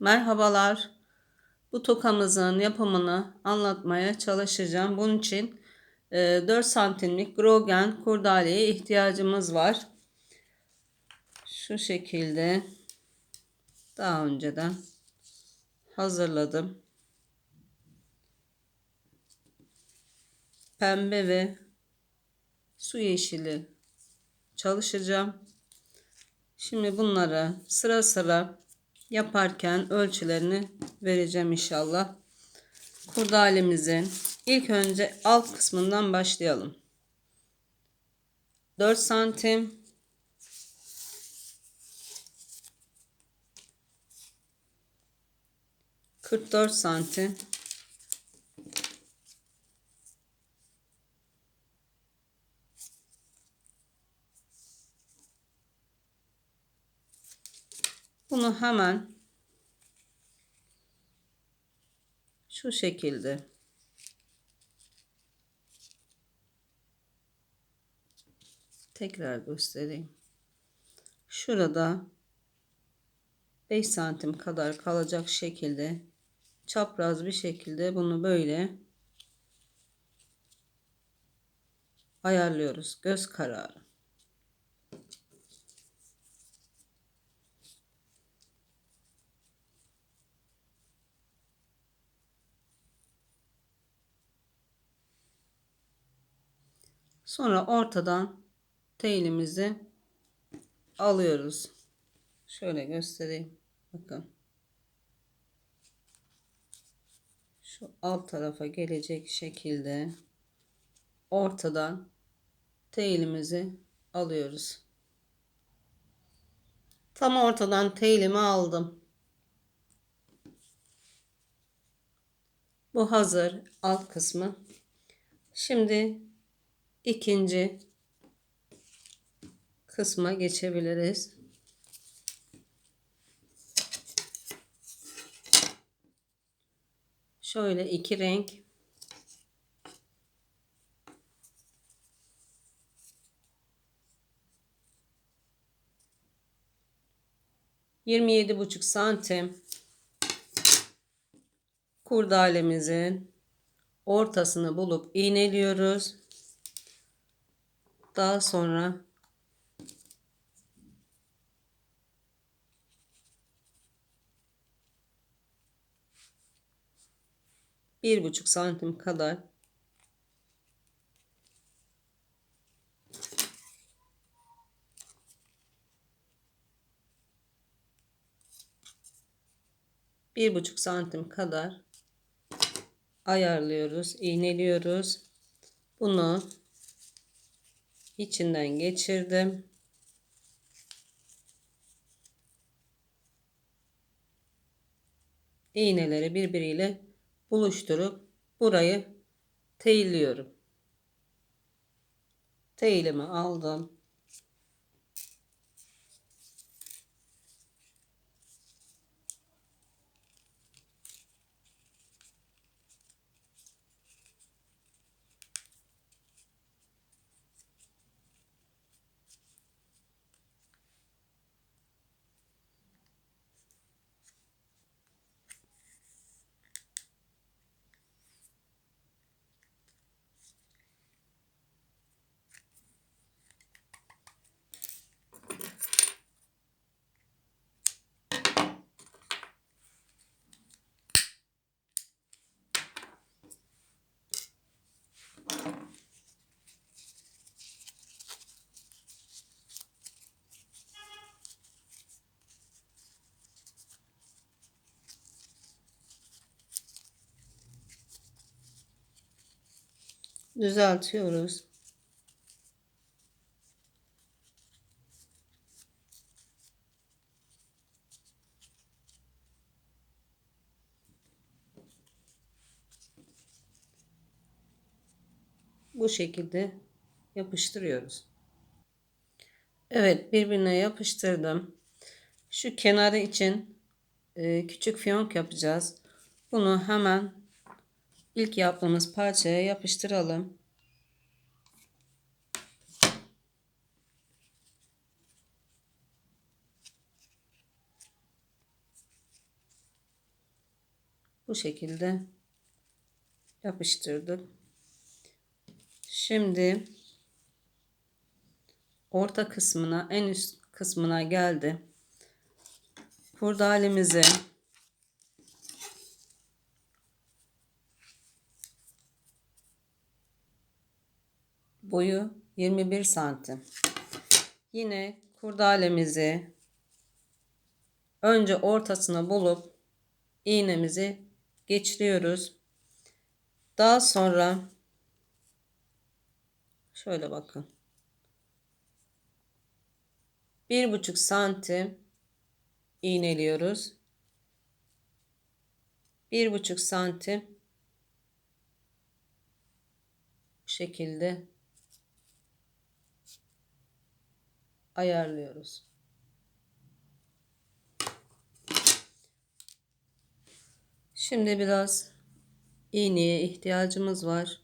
Merhabalar. Bu tokamızın yapımını anlatmaya çalışacağım. Bunun için e, 4 santimlik grogen kurdaleye ihtiyacımız var. Şu şekilde daha önceden hazırladım. Pembe ve su yeşili çalışacağım. Şimdi bunları sıra sıra yaparken ölçülerini vereceğim inşallah. Kurdalemizin ilk önce alt kısmından başlayalım. 4 santim 44 santim Bunu hemen şu şekilde tekrar göstereyim. Şurada 5 santim kadar kalacak şekilde çapraz bir şekilde bunu böyle ayarlıyoruz. Göz kararı. Sonra ortadan teylimizi alıyoruz. Şöyle göstereyim. Bakın. Şu alt tarafa gelecek şekilde ortadan teylimizi alıyoruz. Tam ortadan teylimi aldım. Bu hazır alt kısmı. Şimdi ikinci kısma geçebiliriz. Şöyle iki renk Yirmi yedi buçuk santim kurdalemizin ortasını bulup iğneliyoruz. Daha sonra bir buçuk santim kadar bir buçuk santim kadar ayarlıyoruz, iğneliyoruz. Bunu içinden geçirdim. İğneleri birbiriyle buluşturup burayı teyliyorum. Teylimi aldım. Düzeltiyoruz. Bu şekilde yapıştırıyoruz. Evet birbirine yapıştırdım. Şu kenarı için e, küçük fiyonk yapacağız. Bunu hemen ilk yaptığımız parçaya yapıştıralım. Bu şekilde yapıştırdım. Şimdi orta kısmına en üst kısmına geldi. Kurdalemizi boyu 21 santim. Yine kurdalemizi önce ortasına bulup iğnemizi geçiriyoruz. Daha sonra şöyle bakın. Bir buçuk santim iğneliyoruz. Bir buçuk santim bu şekilde ayarlıyoruz. Şimdi biraz iğneye ihtiyacımız var.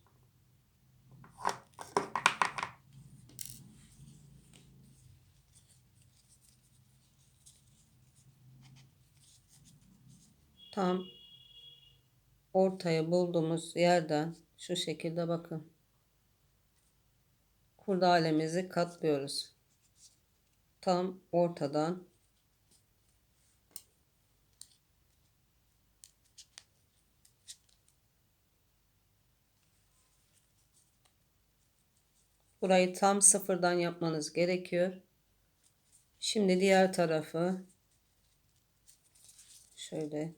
Tam ortaya bulduğumuz yerden şu şekilde bakın. Kurdalemizi katlıyoruz. Tam ortadan Burayı tam sıfırdan yapmanız gerekiyor. Şimdi diğer tarafı şöyle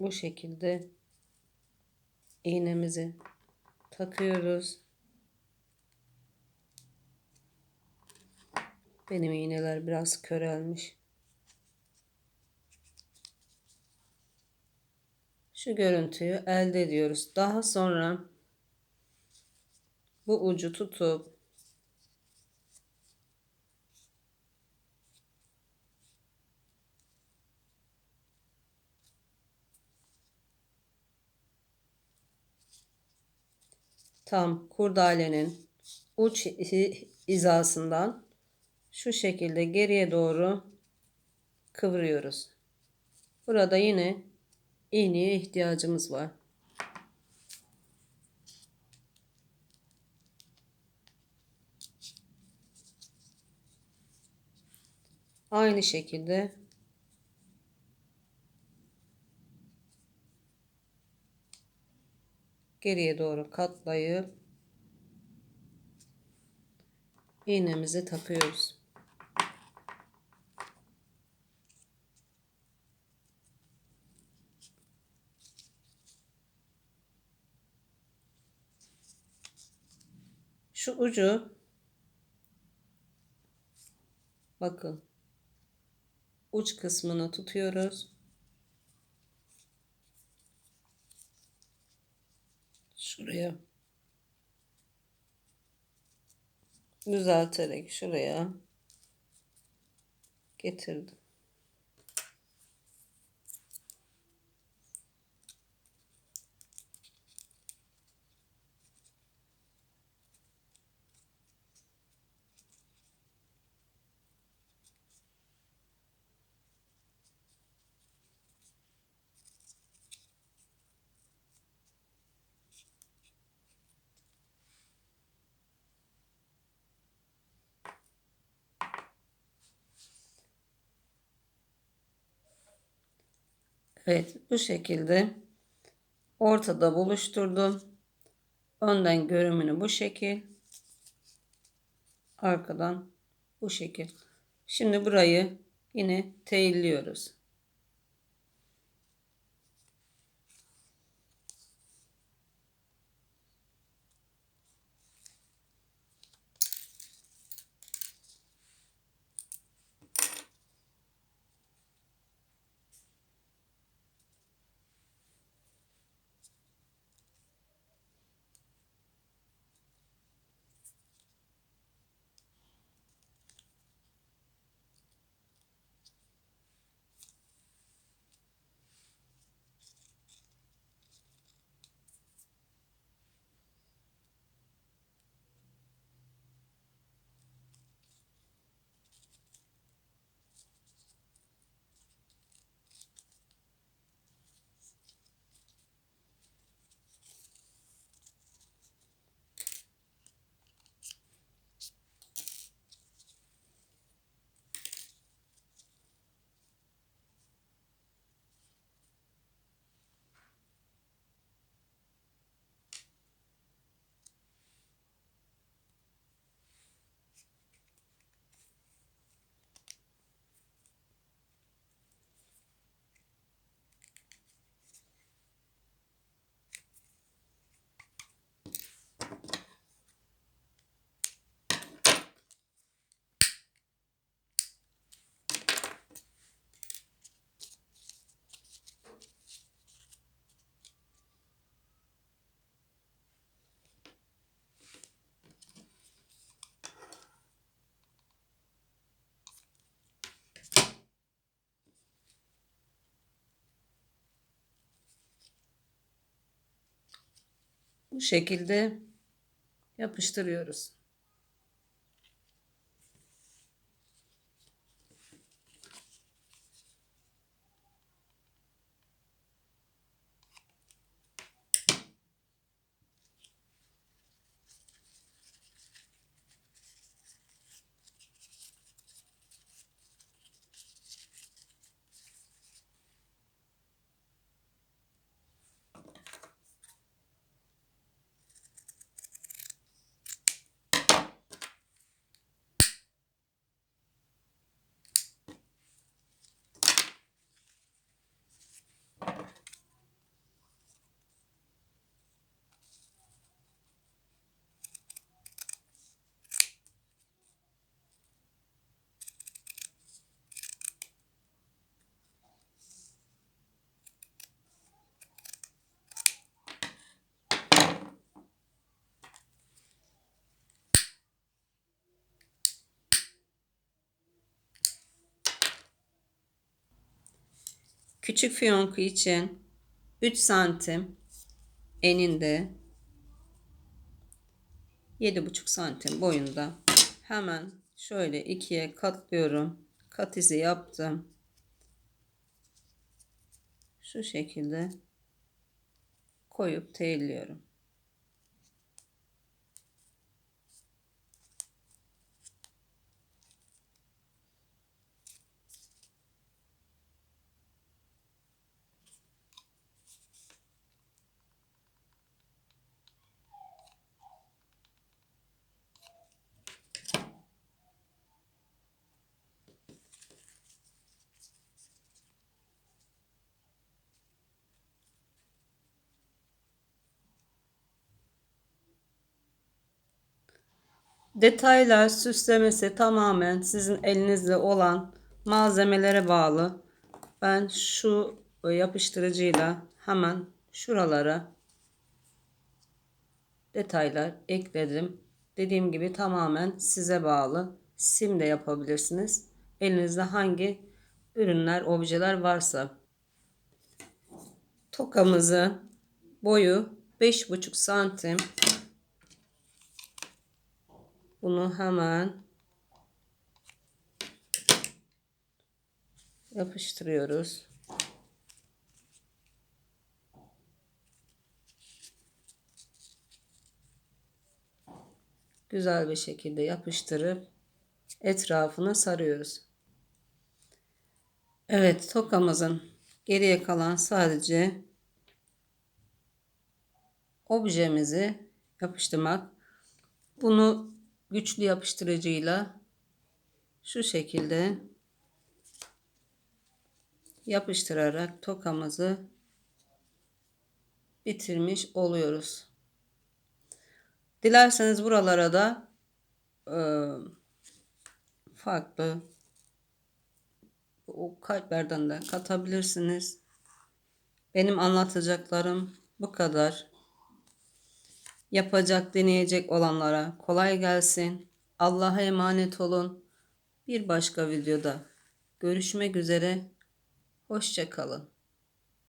bu şekilde iğnemizi takıyoruz. Benim iğneler biraz körelmiş. Şu görüntüyü elde ediyoruz. Daha sonra bu ucu tutup tam kurdalenin uç hizasından şu şekilde geriye doğru kıvırıyoruz. Burada yine iğneye ihtiyacımız var. Aynı şekilde geriye doğru katlayıp iğnemizi takıyoruz. Şu ucu bakın uç kısmını tutuyoruz. Şuraya düzelterek şuraya getirdim. Evet bu şekilde ortada buluşturdum. Önden görümünü bu şekil. Arkadan bu şekil. Şimdi burayı yine teyilliyoruz. Bu şekilde yapıştırıyoruz. Küçük fiyonku için 3 santim eninde 7,5 santim boyunda hemen şöyle ikiye katlıyorum. Kat izi yaptım. Şu şekilde koyup teyliyorum. Detaylar, süslemesi tamamen sizin elinizde olan malzemelere bağlı. Ben şu yapıştırıcıyla hemen şuralara detaylar ekledim. Dediğim gibi tamamen size bağlı. Sim de yapabilirsiniz. Elinizde hangi ürünler, objeler varsa. Tokamızı boyu 5,5 santim bunu hemen yapıştırıyoruz. Güzel bir şekilde yapıştırıp etrafını sarıyoruz. Evet, tokamızın geriye kalan sadece objemizi yapıştırmak. Bunu güçlü yapıştırıcıyla şu şekilde yapıştırarak tokamızı bitirmiş oluyoruz. Dilerseniz buralara da e, farklı o kalplerden de katabilirsiniz. Benim anlatacaklarım bu kadar. Yapacak, deneyecek olanlara kolay gelsin. Allah'a emanet olun. Bir başka videoda görüşmek üzere. Hoşça kalın.